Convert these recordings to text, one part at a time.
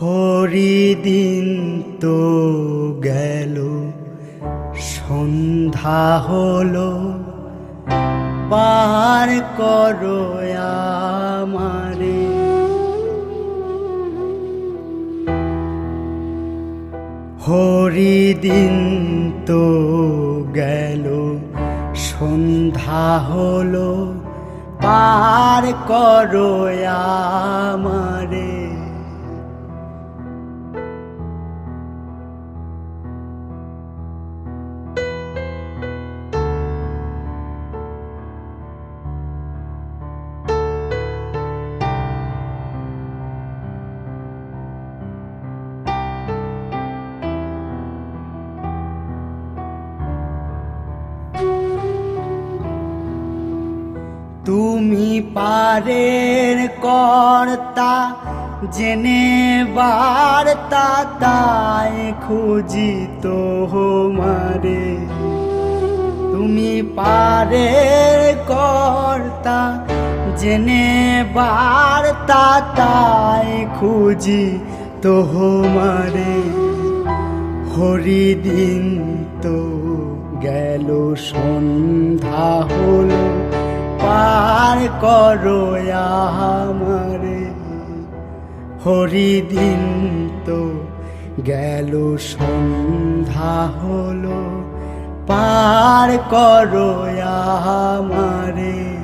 হরিদিন তো গেল, সন্ধ্যা হলো। পার করো আমারে। হরিদিন তো গেল, সন্ধ্যা হলো। পার করো আমারে। তুমি পারের কর্তা, জেনে বার্তা তাই খুঁজি তো মারে তুমি পারের কর্তা, জেনে বার্তা তাই খুঁজি তো মারে হরিদিন তো গেল, সন্ধ্যা হলো। পার করো আমারে। হরিদিন তো গেল সন্ধ্যা হলো। পার করো আমারে।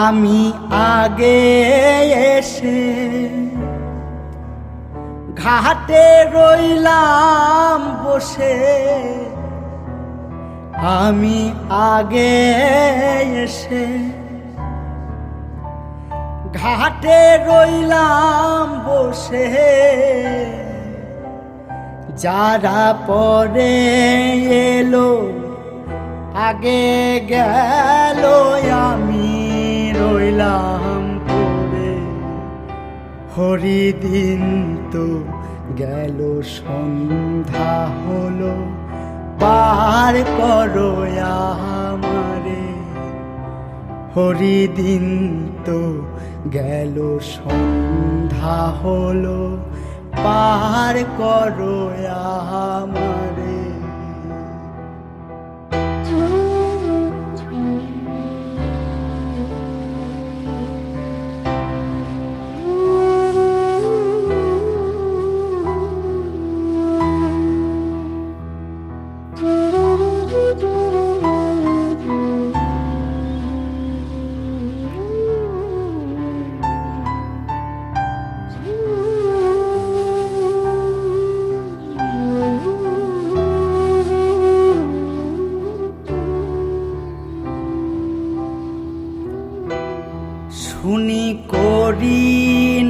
আমি আগে এসে ঘাটে রইলাম বসে। আমি আগে এসে ঘাটে রইলাম বসে। যারা পরে এলো, আগে গেল হরিদিন তো গেল, সন্ধ্যা হলো। পার করো আমারে। হরিদিন তো গেল, সন্ধ্যা হলো। পার করো আমারে।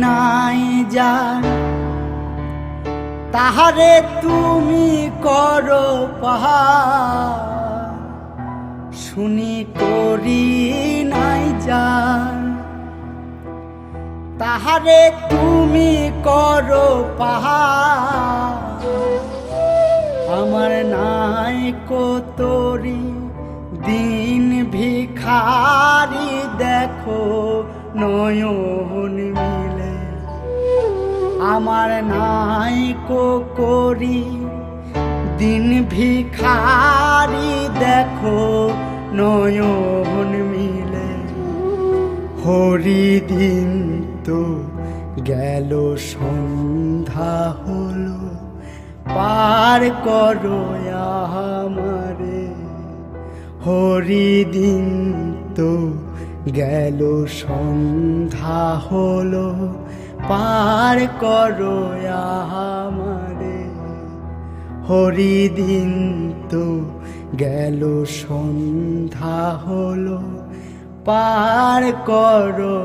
নাই যা তাহারে তুমি করো পাহাড়। শুনি করি নাই যা তাহারে তুমি করো পাহাড়। আমার নাই কতরি দিন ভিখারি দেখো মিলে আমার নাই করি দিন ভিখারি দেখো, নয়ন মিলে। হরিদিন তো গেল, সন্ধ্যা হলো। পার করো আমারে। হরিদিন তো গেল, সন্ধ্যা হলো। পার করো আমারে। হরিদিন তো গেল সন্ধ্যা হলো পার করো